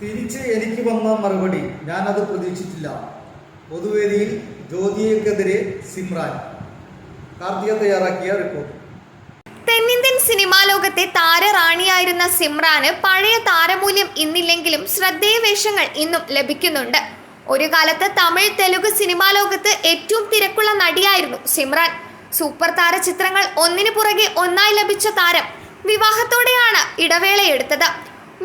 തിരിച്ച് എനിക്ക് വന്ന മറുപടി ഞാനത് പ്രതീക്ഷിച്ചില്ല. പൊതുവേദിയിൽ ജ്യോതിയക്കെതിരെ സിമ്രാൻ. കാർത്തിക തയ്യാറാക്കിയ റിപ്പോർട്ട് തെന്നിന്ത്യൻ സിനിമാ ലോകത്തെ താരറാണിയായിരുന്ന സിമ്രാന് പഴയ താരമൂല്യം ഇന്നില്ലെങ്കിലും ശ്രദ്ധേയ വേഷങ്ങൾ ഇന്നും ലഭിക്കുന്നുണ്ട്. ഒരു കാലത്ത് തമിഴ് തെലുഗ് സിനിമാ ലോകത്ത് ഏറ്റവും തിരക്കുള്ള നടിയായിരുന്നു സിമ്രാൻ. സൂപ്പർ താര ചിത്രങ്ങൾ ഒന്നിനു പുറകെ ഒന്നായി ലഭിച്ച താരം വിവാഹത്തോടെയാണ് ഇടവേളയെടുത്തത്.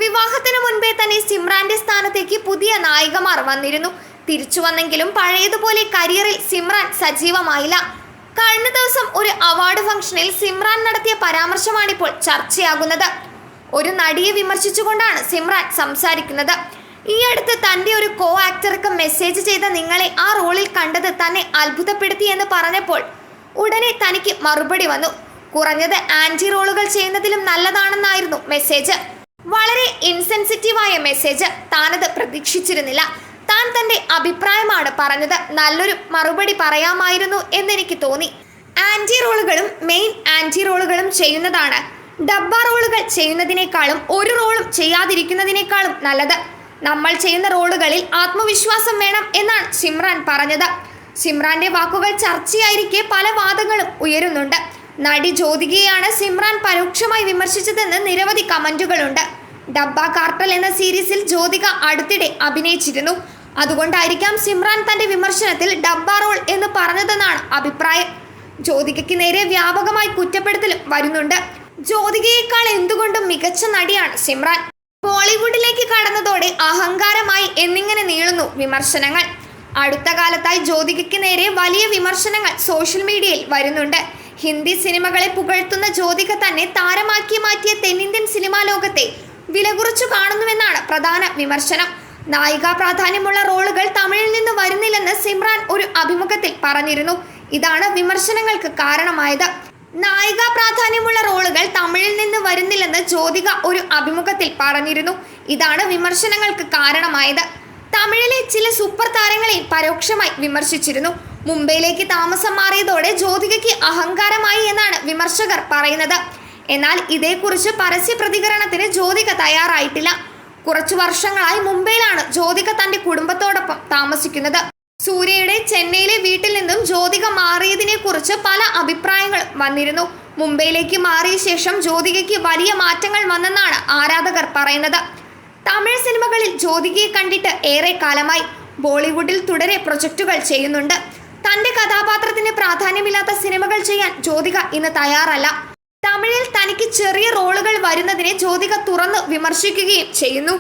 വിവാഹത്തിന് മുൻപേ തന്നെ സിമ്രാന്റെ സ്ഥാനത്തേക്ക് പുതിയ നായികമാർ വന്നിരുന്നു. തിരിച്ചു വന്നെങ്കിലും പഴയതുപോലെ കരിയറിൽ സിമ്രാൻ സജീവമായില്ല. കഴിഞ്ഞ ദിവസം ഒരു അവാർഡ് ഫംഗ്ഷനിൽ സിമ്രാൻ നടത്തിയ പരാമർശമാണിപ്പോൾ ചർച്ചയാകുന്നത്. ഒരു നടിയെ വിമർശിച്ചുകൊണ്ടാണ് സിമ്രാൻ സംസാരിക്കുന്നത്. ഈ അടുത്ത് തന്റെ ഒരു കോ ആക്ടർക്ക് മെസ്സേജ് ചെയ്ത നിങ്ങളെ ആ റോളിൽ കണ്ടത് തന്നെ അത്ഭുതപ്പെടുത്തി എന്ന് പറഞ്ഞപ്പോൾ ഉടനെ തനിക്ക് മറുപടി വന്നു. കുറഞ്ഞത് ആന്റി റോളുകൾ ചെയ്യുന്നതിലും നല്ലതാണെന്നായിരുന്നു മെസ്സേജ് വളരെ ഇൻസെൻസിറ്റീവായ മെസ്സേജ് താനത് പ്രതീക്ഷിച്ചിരുന്നില്ല. താൻ തന്റെ അഭിപ്രായമാണ് പറഞ്ഞത്. നല്ലൊരു മറുപടി പറയാമായിരുന്നു എന്നെനിക്ക് തോന്നി. ആന്റി റോളുകളും മെയിൻ ആന്റി റോളുകളും ചെയ്യുന്നതാണ്. ഡബ്ബ റോളുകൾ ചെയ്യുന്നതിനേക്കാളും ഒരു റോളും ചെയ്യാതിരിക്കുന്നതിനേക്കാളും നല്ലത്. നമ്മൾ ചെയ്യുന്ന റോളുകളിൽ ആത്മവിശ്വാസം വേണം എന്നാണ് സിമ്രാൻ പറഞ്ഞത്. സിമ്രാന്റെ വാക്കുകൾ ചർച്ചയായിരിക്കെ പല വാദങ്ങളും ഉയരുന്നുണ്ട്. നടി ജ്യോതികയാണ് സിമ്രാൻ പരോക്ഷമായി വിമർശിച്ചതെന്ന് നിരവധി കമന്റുകളുണ്ട്. ഡബ്ബ കാർട്ടൽ എന്ന സീരീസിൽ ജ്യോതിക അടുത്തിടെ അഭിനയിച്ചിരുന്നു. അതുകൊണ്ടായിരിക്കാം സിമ്രാൻ തന്റെ വിമർശനത്തിൽ ഡബ്ബ റോൾ എന്ന് പറഞ്ഞതെന്നാണ് അഭിപ്രായം. ജ്യോതികയ്ക്ക് നേരെ വ്യാപകമായി കുറ്റപ്പെടുത്തലും വരുന്നുണ്ട്. ജ്യോതികയേക്കാൾ എന്തുകൊണ്ടും മികച്ച നടിയാണ് സിമ്രാൻ. ബോളിവുഡിലേക്ക് കടന്നതോടെ അഹങ്കാരമായി എന്നിങ്ങനെ നീളുന്നു വിമർശനങ്ങൾ. അടുത്ത കാലത്തായി ജ്യോതികയ്ക്ക് നേരെ വലിയ വിമർശനങ്ങൾ സോഷ്യൽ മീഡിയയിൽ വരുന്നുണ്ട്. ഹിന്ദി സിനിമകളെ പുകഴ്ത്തുന്ന ജ്യോതിക തന്നെ താരമാക്കി മാറ്റിയ തെന്നിന്ത്യൻ സിനിമാ ലോകത്തെ വില കുറച്ചു കാണുന്നുവെന്നാണ് പ്രധാന വിമർശനം. നായികാ പ്രാധാന്യമുള്ള റോളുകൾ തമിഴിൽ നിന്ന് വരുന്നില്ലെന്ന് സിമ്രാൻ ഒരു അഭിമുഖത്തിൽ പറഞ്ഞിരുന്നു. ഇതാണ് വിമർശനങ്ങൾക്ക് കാരണമായത്. നായികാ പ്രാധാന്യമുള്ള റോളുകൾ തമിഴിൽ നിന്ന് വരുന്നില്ലെന്ന് ജ്യോതിക ഒരു അഭിമുഖത്തിൽ പറഞ്ഞിരുന്നു. ഇതാണ് വിമർശനങ്ങൾക്ക് കാരണമായത്. തമിഴിലെ ചില സൂപ്പർ താരങ്ങളെ പരോക്ഷമായി വിമർശിച്ചിരുന്നു. മുംബൈയിലേക്ക് താമസം മാറിയതോടെ ജ്യോതികയ്ക്ക് അഹങ്കാരമായി എന്നാണ് വിമർശകർ പറയുന്നത്. എന്നാൽ ഇതേക്കുറിച്ച് പരസ്യ പ്രതികരണത്തിന് ജ്യോതിക തയ്യാറായിട്ടില്ല. കുറച്ചു വർഷങ്ങളായി മുംബൈയിലാണ് ജ്യോതിക തന്റെ കുടുംബത്തോടൊപ്പം താമസിക്കുന്നത്. സൂര്യയുടെ ചെന്നൈയിലെ വീട്ടിൽ നിന്നും ജ്യോതിക മാറിയതിനെ കുറിച്ച് പല അഭിപ്രായങ്ങൾ വന്നിരുന്നു. മുംബൈയിലേക്ക് മാറിയ ശേഷം ജ്യോതികയ്ക്ക് വലിയ മാറ്റങ്ങൾ വന്നെന്നാണ് ആരാധകർ പറയുന്നത്. തമിഴ് സിനിമകളിൽ ജ്യോതികയെ കണ്ടിട്ട് ഏറെ കാലമായി. ബോളിവുഡിൽ തുടരെ പ്രൊജക്റ്റുകൾ ചെയ്യുന്നുണ്ട്. തന്റെ കഥാപാത്രത്തിന് പ്രാധാന്യമില്ലാത്ത സിനിമകൾ ചെയ്യാൻ ജ്യോതിക ഇന്ന് തയ്യാറല്ല. തമിഴിൽ തനിക്ക് ചെറിയ റോളുകൾ വരുന്നതിനെ ജ്യോതിക തുറന്ന് വിമർശിക്കുകയും ചെയ്യുന്നു.